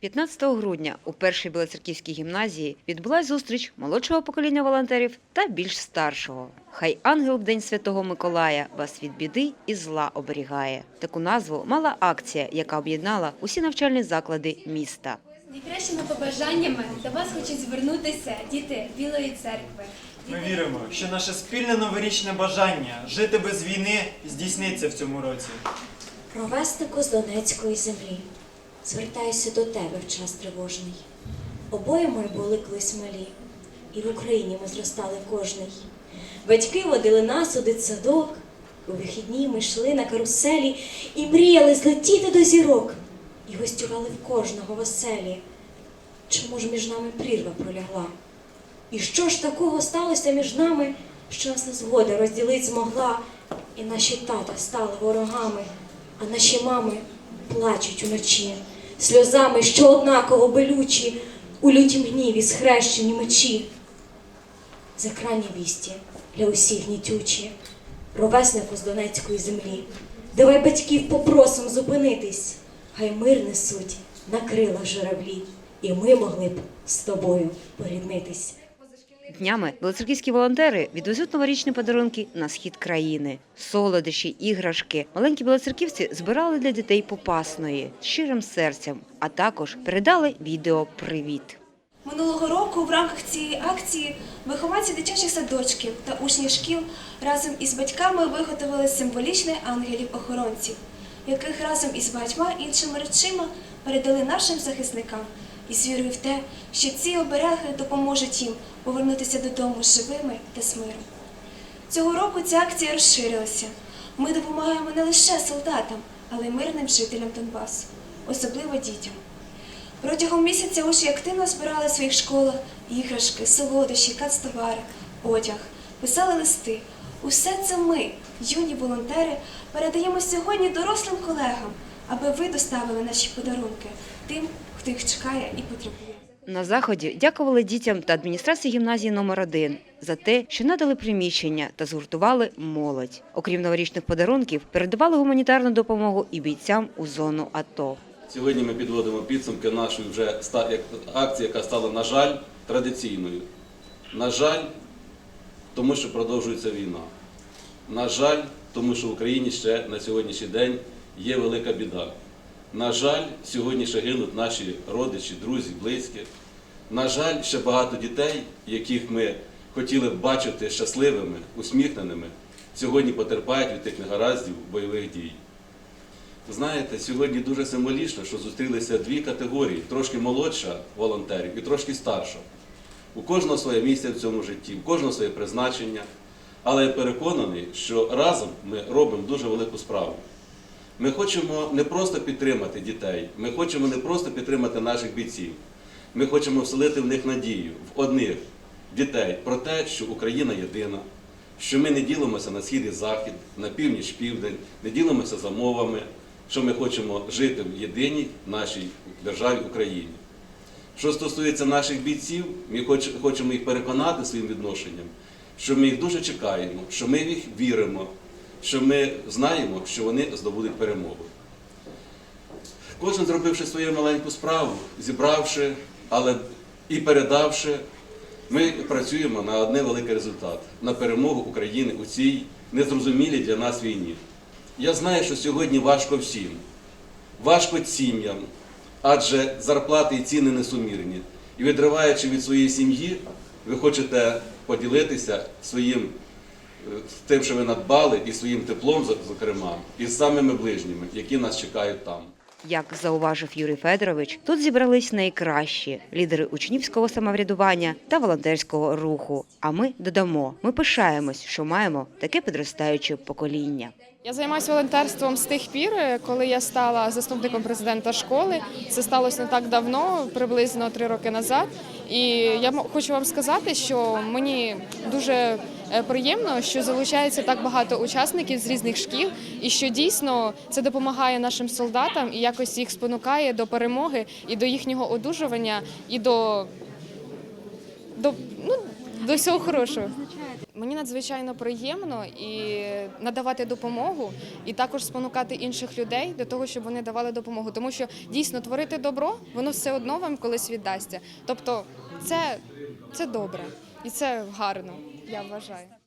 15 грудня у першій Білоцерківській гімназії відбулась зустріч молодшого покоління волонтерів та більш старшого. Хай ангел в День Святого Миколая вас від біди і зла оберігає. Таку назву мала акція, яка об'єднала усі навчальні заклади міста. Найкращими побажаннями до вас хочуть звернутися діти Білої церкви. Ми віримо, що наше спільне новорічне бажання жити без війни здійсниться в цьому році. Ровеснику з Донецької землі, звертаюся до тебе в час тривожний. Обоє ми були колись малі, і в Україні ми зростали кожний. Батьки водили нас у дитсадок, у вихідні ми йшли на каруселі і мріяли злетіти до зірок, і гостювали в кожного в оселі. Чому ж між нами прірва пролягла? І що ж такого сталося між нами, що нас незгода розділить змогла, і наші тата стали ворогами, а наші мами плачуть уночі, сльозами, що однаково белючі, у лютім гніві схрещені мечі. Закрані вісті для усіх гнітючі, ровеснику з Донецької землі. Давай батьків попросим зупинитись, хай мир несуть на крилах журавлі, і ми могли б з тобою поріднитись. Днями білоцерківські волонтери відвезуть новорічні подарунки на схід країни. Солодощі, іграшки. Маленькі білоцерківці збирали для дітей попасної щирим серцем, а також передали відео Привіт. Минулого року в рамках цієї акції вихованці дитячих садочків та учні шкіл разом із батьками виготовили символічних ангелів-охоронців, яких разом із багатьма іншими речима передали нашим захисникам із вірою в те, що ці обереги допоможуть їм повернутися додому живими та з миром. Цього року ця акція розширилася. Ми допомагаємо не лише солдатам, але й мирним жителям Донбасу, особливо дітям. Протягом місяця учні активно збирали в своїх школах іграшки, солодощі, канцтовари, одяг, писали листи. Усе це ми, юні волонтери, передаємо сьогодні дорослим колегам, аби ви доставили наші подарунки тим, хто їх чекає і потребує. На заході дякували дітям та адміністрації гімназії номер 1 за те, що надали приміщення та згуртували молодь. Окрім новорічних подарунків, передавали гуманітарну допомогу і бійцям у зону АТО. Сьогодні ми підводимо підсумки нашої вже акції, яка стала, на жаль, традиційною. На жаль, тому що продовжується війна. На жаль, тому що в Україні ще на сьогоднішній день є велика біда. На жаль, сьогодні ще гинуть наші родичі, друзі, близькі. На жаль, ще багато дітей, яких ми хотіли б бачити щасливими, усміхненими, сьогодні потерпають від тих негараздів бойових дій. Знаєте, сьогодні дуже символічно, що зустрілися дві категорії: трошки молодша волонтерів і трошки старша. У кожного своє місце в цьому житті, у кожного своє призначення. Але я переконаний, що разом ми робимо дуже велику справу. Ми хочемо не просто підтримати дітей, ми хочемо не просто підтримати наших бійців. Ми хочемо вселити в них надію, в одних дітей про те, що Україна єдина, що ми не ділимося на схід і захід, на північ, південь, не ділимося за мовами, що ми хочемо жити в єдиній нашій державі Україні. Що стосується наших бійців, ми хочемо їх переконати своїм відношенням, що ми їх дуже чекаємо, що ми в їх віримо, що ми знаємо, що вони здобудуть перемогу. Кожен зробивши свою маленьку справу, зібравши, але і передавши, ми працюємо на одне великий результат на перемогу України у цій незрозумілій для нас війні. Я знаю, що сьогодні важко всім, важко сім'ям, адже зарплати і ціни несумірні. І відриваючи від своєї сім'ї, ви хочете поділитися своїм е, тим, що ви надбали, і своїм теплом, зокрема, і з самими ближніми, які нас чекають там. Як зауважив Юрій Федорович, тут зібрались найкращі лідери учнівського самоврядування та волонтерського руху. А ми додамо, ми пишаємось, що маємо таке підростаюче покоління. Я займаюся волонтерством з тих пір, коли я стала заступником президента школи. Це сталося не так давно, приблизно три роки назад. І я хочу вам сказати, що мені дуже е, приємно, що залучається так багато учасників з різних шкіл, і що дійсно це допомагає нашим солдатам і якось їх спонукає до перемоги і до їхнього одужування, і до, до ну, до всього хорошого. Мені надзвичайно приємно і надавати допомогу, і також спонукати інших людей до того, щоб вони давали допомогу. Тому що дійсно творити добро, воно все одно вам колись віддасться. Тобто, це, це добре і це гарно, я вважаю.